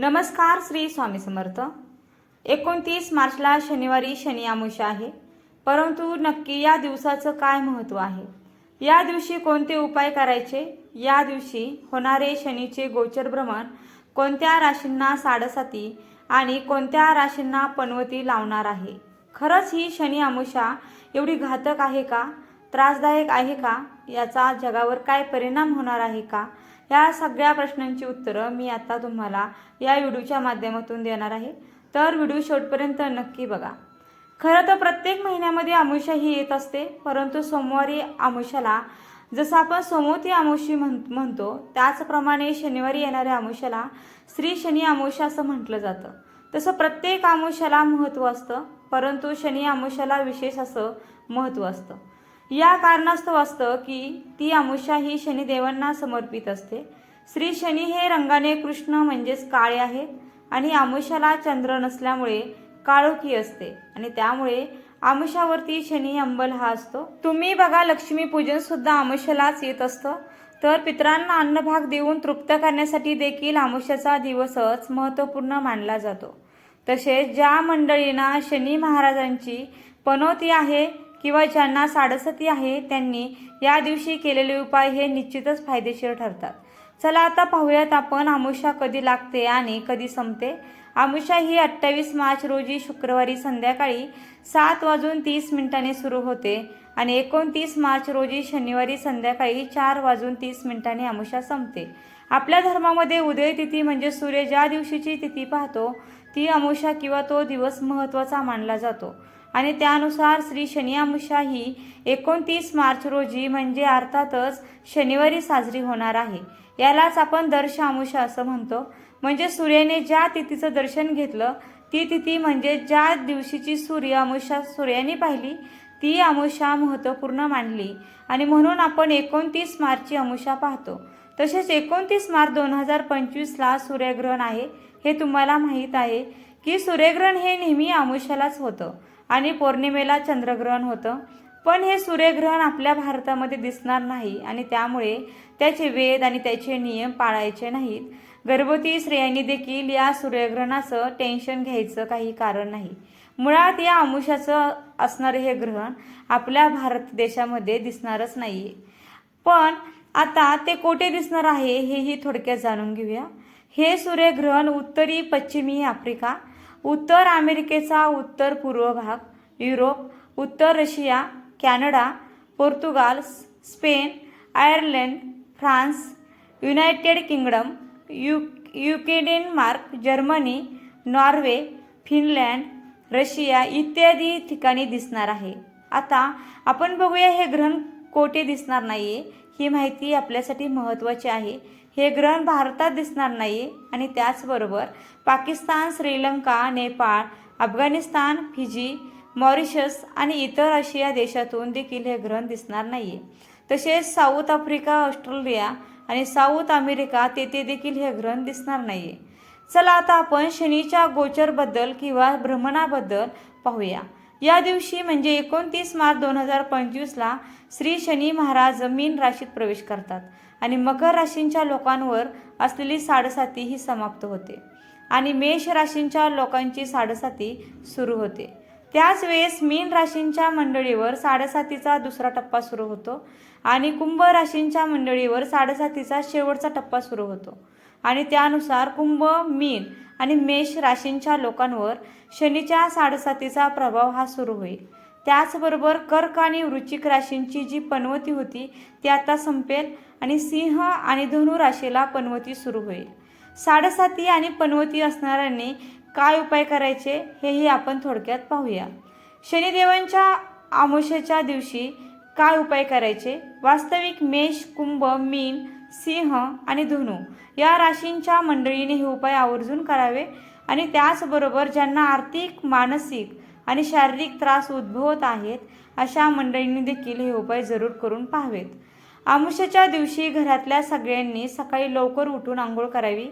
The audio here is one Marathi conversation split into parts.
नमस्कार श्री स्वामी समर्थ. एकोणतीस मार्चला शनिवारी शनी आमुष आहे. परंतु नक्की या दिवसाचं काय महत्त्व आहे? या दिवशी कोणते उपाय करायचे? या दिवशी होणारे शनीचे गोचर भ्रमण कोणत्या राशींना साडेसाती आणि कोणत्या राशींना पनवती लावणार आहे? खरंच ही शनी आमुषा एवढी घातक आहे का? त्रासदायक आहे का? याचा जगावर काय परिणाम होणार आहे का? या सगळ्या प्रश्नांची उत्तरं मी आता तुम्हाला या व्हिडिओच्या माध्यमातून देणार आहे. तर व्हिडिओ शेवटपर्यंत नक्की बघा. खरं तर प्रत्येक महिन्यामध्ये आमुषा ही येत असते परंतु सोमवारी आमुषाला जसं आपण सोमवती आमुषी म्हण म्हणतो त्याचप्रमाणे शनिवारी येणाऱ्या आमुषाला श्री शनी आमुषा असं म्हटलं जातं. तसं प्रत्येक आमुषाला महत्त्व असतं परंतु शनी आमुषाला विशेष असं महत्त्व असतं. या कारणास्तव असतं की ती अमुषा ही शनिदेवांना समर्पित असते. श्री शनी हे रंगाने कृष्ण म्हणजेच काळे आहेत आणि आमुषाला चंद्र नसल्यामुळे काळोखी असते आणि त्यामुळे आमुषावरती शनी अंबल हा असतो. तुम्ही बघा लक्ष्मी पूजन सुद्धा आमुष्यालाच येत असतं. तर पितरांना अन्नभाग देऊन तृप्त करण्यासाठी देखील आमुषाचा दिवसच महत्त्वपूर्ण मानला जातो. तसेच ज्या मंडळींना शनी महाराजांची पनोती आहे किंवा ज्यांना साडसती आहे त्यांनी या दिवशी केलेले उपाय हे निश्चितच फायदेशीर ठरतात. चला आता पाहूयात आपण आमुषा कधी लागते आणि कधी संपते. आमुषा ही अठ्ठावीस मार्च रोजी शुक्रवारी संध्याकाळी सात वाजून तीस मिनिटांनी सुरू होते आणि एकोणतीस मार्च रोजी शनिवारी संध्याकाळी चार वाजून तीस मिनिटांनी आमुषा संपते. आपल्या धर्मामध्ये उदय तिथी म्हणजे सूर्य ज्या दिवशीची तिथी पाहतो ती अमुषा किंवा तो दिवस महत्त्वाचा मानला जातो. आणि त्यानुसार श्री शनी अमुषा ही एकोणतीस मार्च रोजी म्हणजे अर्थातच शनिवारी साजरी होणार आहे. यालाच आपण दर्श अमुषा असं म्हणतो. म्हणजे सूर्याने ज्या तिथीचं दर्शन घेतलं ती तिथी म्हणजे ज्या दिवशीची सूर्य अमुषा सूर्याने पाहिली ती अमुषा महत्त्वपूर्ण मानली. आणि म्हणून आपण एकोणतीस मार्चची अमुषा पाहतो. तसेच एकोणतीस मार्च दोन हजार पंचवीसला सूर्यग्रहण आहे. हे तुम्हाला माहीत आहे की सूर्यग्रहण हे नेहमी अमुषालाच होतं. आणि पौर्णिमेला चंद्रग्रहण होतं. पण हे सूर्यग्रहण आपल्या भारतामध्ये दिसणार नाही आणि त्यामुळे त्याचे वेद आणि त्याचे नियम पाळायचे नाहीत. गर्भवती स्त्रियांनी देखील या सूर्यग्रहणाचं टेन्शन घ्यायचं काही कारण नाही. मुळात या अमुषाचं असणारे हे ग्रहण आपल्या भारत देशामध्ये दिसणारच नाही पण आता ते कोठे दिसणार आहे हेही थोडक्यात जाणून घेऊया. हे सूर्यग्रहण उत्तरी पश्चिमी आफ्रिका उत्तर अमेरिकेचा उत्तर पूर्व भाग युरोप उत्तर Russia Canada Portugal Spain Ireland France United Kingdom U UK Denmark Germany Norway Finland Russia इत्यादी ठिकाणी दिसणार आहे. आता आपण बघूया हे ग्रहण कोठे दिसणार नाहीये? ही माहिती आपल्यासाठी महत्त्वाची आहे. हे ग्रहण भारतात दिसणार नाही आणि त्याचबरोबर पाकिस्तान श्रीलंका नेपाळ अफगाणिस्तान फिजी मॉरिशस आणि इतर आशिया देशातून देखील हे ग्रहण दिसणार नाहीये. तसेच साऊथ आफ्रिका ऑस्ट्रेलिया आणि साऊथ अमेरिका तेथे देखील हे ग्रहण दिसणार नाहीये. चला आता आपण शनीच्या गोचरबद्दल किंवा भ्रमणाबद्दल पाहूया. या दिवशी म्हणजे एकोणतीस मार्च दोन हजार पंचवीसला श्री शनी महाराज मीन राशीत प्रवेश करतात आणि मकर राशींच्या लोकांवर असलेली साडेसाती ही समाप्त होते आणि मेष राशींच्या लोकांची साडेसाती सुरू होते. त्याच वेळेस मीन राशींच्या मंडळीवर साडेसातीचा दुसरा टप्पा सुरू होतो आणि कुंभ राशींच्या मंडळीवर साडेसातीचा शेवटचा टप्पा सुरू होतो. आणि त्यानुसार कुंभ मीन आणि मेष राशींच्या लोकांवर शनीच्या साडेसातीचा प्रभाव हा सुरू होईल. त्याचबरोबर कर्क आणि वृश्चिक राशींची जी पनवती होती ती आता संपेल आणि सिंह आणि धनु राशीला पनवती सुरू होईल. साडेसाती आणि पनवती असणाऱ्यांनी काय उपाय करायचे हेही आपण थोडक्यात पाहूया. शनिदेवांच्या आमुष्याच्या दिवशी काय उपाय करायचे? वास्तविक मेष कुंभ मीन सिंह आणि धनु या राशींच्या मंडळीने हे उपाय आवर्जून करावे आणि त्याचबरोबर ज्यांना आर्थिक मानसिक आणि शारीरिक त्रास उद्भवत आहेत अशा मंडळींनी देखील हे उपाय जरूर करून पाहावेत. आमुष्याच्या दिवशी घरातल्या सगळ्यांनी सकाळी लवकर उठून आंघोळ करावी.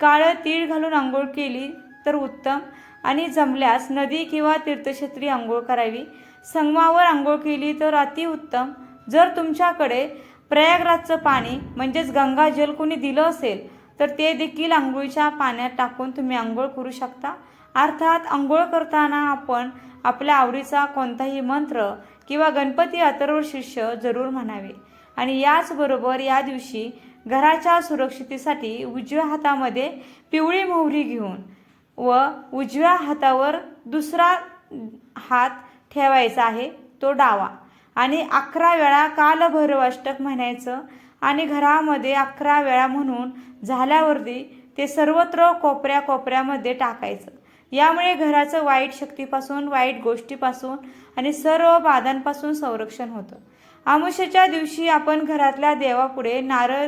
काळं तीळ घालून आंघोळ केली तर उत्तम आणि जमल्यास नदी किंवा तीर्थक्षेत्री आंघोळ करावी. संगमावर आंघोळ केली तर अतिउत्तम. जर तुमच्याकडे प्रयागराजचं पाणी म्हणजेच गंगाजल कोणी दिलं असेल तर ते देखील आंघोळीच्या पाण्यात टाकून तुम्ही आंघोळ करू शकता. अर्थात आंघोळ करताना आपण आपल्या आवडीचा कोणताही मंत्र किंवा गणपती अथर्व शिष्य जरूर म्हणावे. आणि याचबरोबर या दिवशी घराच्या सुरक्षितेसाठी उजव्या हातामध्ये पिवळी मोहरी घेऊन व उजव्या हातावर दुसरा हात ठेवायचा आहे तो डावा. आणि अकरा वेळा कालभैरव अष्टक म्हणायचं. आणि घरामध्ये अकरा वेळा म्हणून झाल्यावरती ते सर्वत्र कोपऱ्या कोपऱ्यामध्ये टाकायचं. यामुळे घराचं वाईट शक्तीपासून वाईट गोष्टीपासून आणि सर्व बाधांपासून संरक्षण होतं. आमुष्याच्या दिवशी आपण घरातल्या देवापुढे नारळ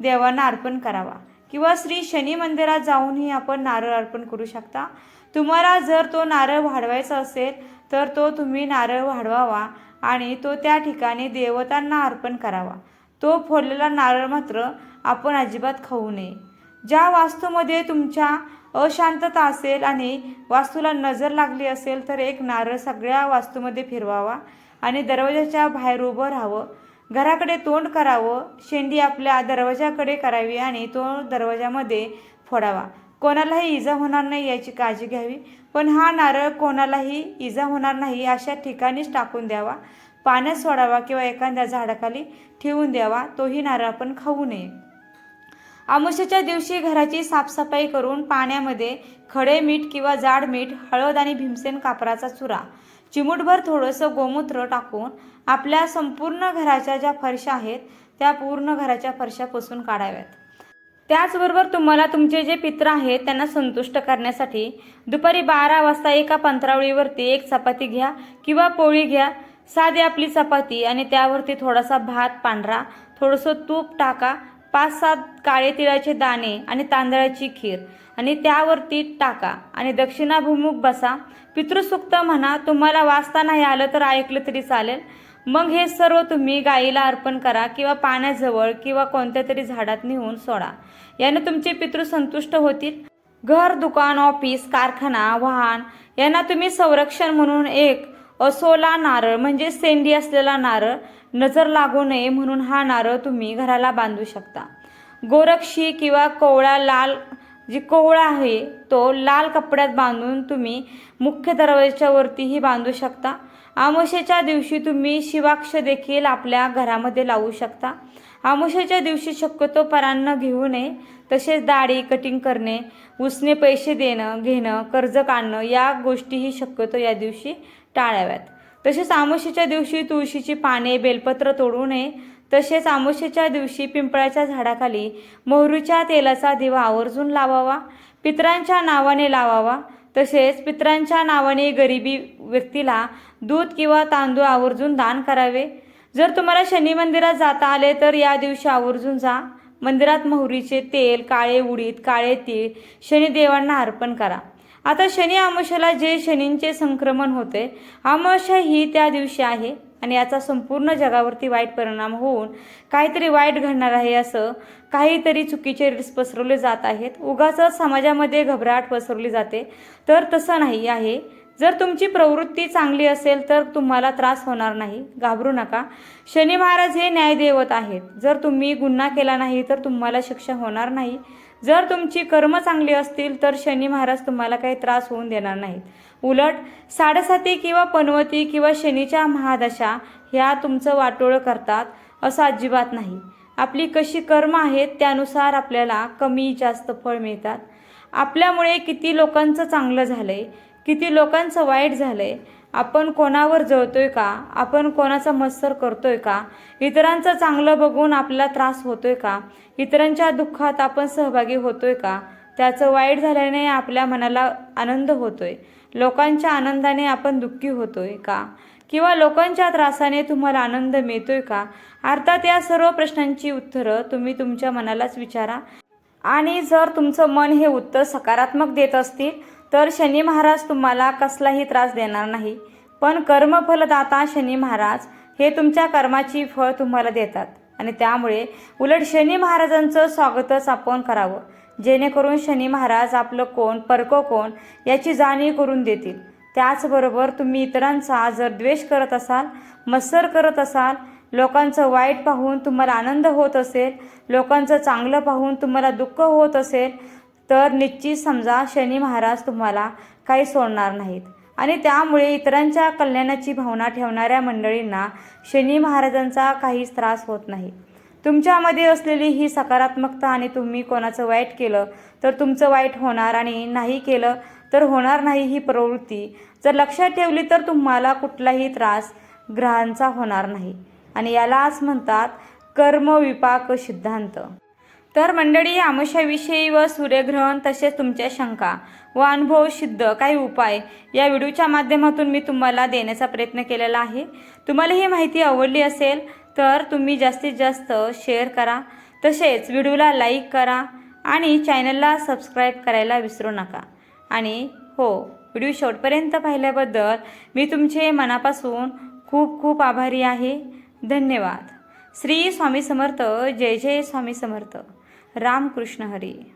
देवांना अर्पण करावा किंवा श्री शनी मंदिरात जाऊनही आपण नारळ अर्पण करू शकता. तुम्हाला जर तो नारळ वाढवायचा असेल तर तो तुम्ही नारळ वाढवावा आणि तो त्या ठिकाणी देवतांना अर्पण करावा. तो फोडलेला नारळ मात्र आपण अजिबात खाऊ नये. ज्या वास्तूमध्ये तुमच्या अशांतता असेल आणि वास्तूला नजर लागली असेल तर एक नारळ सगळ्या वास्तूमध्ये फिरवावा आणि दरवाजाच्या बाहेर उभं राहावं. घराकडे तोंड करावं. शेंडी आपल्या दरवाजाकडे करावी आणि तो दरवाजामध्ये फोडावा. कोणालाही इजा होणार नाही याची काळजी घ्यावी. पण हा नारळ कोणालाही इजा होणार नाही अशा ठिकाणीच टाकून द्यावा. पाण्यात सोडावा किंवा एखाद्या झाडाखाली ठेवून द्यावा. तोही नारळ आपण खाऊ नये. अमावस्येच्या दिवशी घराची साफसफाई करून पाण्यामध्ये खडे मीठ किंवा जाड मीठ हळद आणि भीमसेन कापराचा चुरा चिमूटभर थोडंसं गोमूत्र टाकून आपल्या संपूर्ण घराच्या ज्या फरशा आहेत त्या पूर्ण घराच्या फरशा पुसून काढाव्यात. त्याचबरोबर तुम्हाला तुमचे जे पित्र आहेत त्यांना संतुष्ट करण्यासाठी दुपारी बारा वाजता एका पंतरावळीवरती एक चपाती घ्या किंवा पोळी घ्या. साधी आपली चपाती आणि त्यावरती थोडासा भात पांढरा थोडंसं तूप टाका. पाच सात काळे तिळाचे दाणे आणि तांदळाची खीर आणि त्यावरती टाका आणि दक्षिणाभिमुख बसा. पितृसुक्त म्हणा तुम्हाला वाचता नाही आलं तर ऐकलं तरी चालेल. मग हे सर्व तुम्ही गाईला अर्पण करा किंवा पाण्याजवळ किंवा कोणत्या तरी झाडात नेऊन सोडा. याने तुमचे पितृ संतुष्ट होतील. घर दुकान ऑफिस कारखाना वाहन यांना तुम्ही संरक्षण म्हणून एक असोला नारळ म्हणजे सेंडी असलेला नारळ नजर लागू नये म्हणून हा नारळ तुम्ही घराला बांधू शकता. गोरक्षी किंवा कोवळा लाल जी कोवळा आहे तो लाल कपड्यात बांधून तुम्ही मुख्य दरवाजाच्या वरतीही बांधू शकता. आमोशेच्या दिवशी तुम्ही शिवाक्ष देखील आपल्या घरामध्ये लावू शकता. आमुष्याच्या दिवशी शक्यतो परांना घेऊ नये तसेच दाढी कटिंग करणे उसने पैसे देणं घेणं कर्ज काढणं या गोष्टीही शक्यतो या दिवशी टाळाव्यात. तसेच आमुष्याच्या दिवशी तुळशीची पाने बेलपत्र तोडू नये. तसेच आमोशेच्या दिवशी पिंपळाच्या झाडाखाली मोहरीच्या तेलाचा दिवा आवर्जून लावावा. पितरांच्या नावाने लावावा. तसेच पितरांच्या नावाने गरिबी व्यक्तीला दूध किंवा तांदूळ आवर्जून दान करावे. जर तुम्हाला शनी मंदिरात जाता आले तर या दिवशी आवर्जून जा. मंदिरात मोहरीचे तेल काळे उडीद काळे तीळ शनिदेवांना अर्पण करा. आता शनी अमावस्येला जे शनींचे संक्रमण होते अमावस्या ही त्या दिवशी आहे. आणि याचा संपूर्ण जगावरती वाईट परिणाम होऊन काहीतरी वाईट घडणार आहे असं काहीतरी चुकीचे रील्स पसरवले जात आहेत. उगाच समाजामध्ये घबराट पसरवली जाते. तर तसं नाही आहे. जर तुमची प्रवृत्ती चांगली असेल तर तुम्हाला त्रास होणार नाही. घाबरू नका. शनी महाराज हे न्यायदेवत आहेत. जर तुम्ही गुन्हा केला नाही तर तुम्हाला शिक्षा होणार नाही. जर तुमची कर्म चांगली असतील तर शनी महाराज तुम्हाला काही त्रास होऊन देणार नाहीत. उलट साडेसाती किंवा पनवती किंवा शनीच्या महादशा ह्या तुमचं वाटोळं करतात असं अजिबात नाही. आपली कशी कर्म आहेत त्यानुसार आपल्याला कमी जास्त फळ मिळतात. आपल्यामुळे किती लोकांचं चांगलं झालं आहे किती लोकांचं वाईट झालं आहे आपण कोणावर जळतोय का? आपण कोणाचा मत्सर करतोय का? इतरांचं चांगलं बघून आपला त्रास होतोय का? इतरांच्या दुःखात आपण सहभागी होतोय का? त्याचं वाईट झाल्याने आपल्या मनाला आनंद होतोय. लोकांच्या आनंदाने आपण दुःखी होतोय का? किंवा लोकांच्या त्रासाने तुम्हाला आनंद मिळतोय का? अर्थात या सर्व प्रश्नांची उत्तरं तुम्ही तुमच्या मनालाच विचारा. आणि जर तुमचं मन हे उत्तर सकारात्मक देत असतील तर शनी महाराज तुम्हाला कसलाही त्रास देणार नाही. पण कर्मफलदाता शनी महाराज हे तुमच्या कर्माची फळ तुम्हाला देतात. आणि त्यामुळे उलट शनी महाराजांचं स्वागतच आपण करावं. जेणेकरून शनी महाराज आपलं कोण परको कोण याची जाणीव करून देतील. त्याचबरोबर तुम्ही इतरांचा जर द्वेष करत असाल मत्सर करत असाल लोकांचं वाईट पाहून तुम्हाला आनंद होत असेल लोकांचं चांगलं पाहून तुम्हाला दुःख होत असेल तर निश्चित समजा शनी महाराज तुम्हाला काही सोडणार नाहीत. आणि त्यामुळे इतरांच्या कल्याणाची भावना ठेवणाऱ्या मंडळींना शनी महाराजांचा काहीच त्रास होत नाही. तुमच्यामध्ये असलेली ही सकारात्मकता आणि तुम्ही कोणाचं वाईट केलं तर तुमचं वाईट होणार आणि नाही केलं तर होणार नाही ही प्रवृत्ती. जर लक्षात ठेवली तर तुम्हाला कुठलाही त्रास ग्रहांचा होणार नाही. आणि यालाच म्हणतात कर्मविपाक सिद्धांत. तर मंडळी आमुष्याविषयी व सूर्यग्रहण तसेच तुमच्या शंका व अनुभव सिद्ध काही उपाय या व्हिडिओच्या माध्यमातून मी तुम्हाला देण्याचा प्रयत्न केलेला आहे. तुम्हाला ही माहिती आवडली असेल तर तुम्ही जास्तीत जास्त शेअर करा. तसेच व्हिडिओला लाईक करा आणि चॅनलला सबस्क्राईब करायला विसरू नका. आणि हो व्हिडिओ शेवटपर्यंत पाहिल्याबद्दल मी तुमचे मनापासून खूप खूप आभारी आहे. धन्यवाद. श्री स्वामी समर्थ. जय जय स्वामी समर्थ. रामकृष्ण हरी.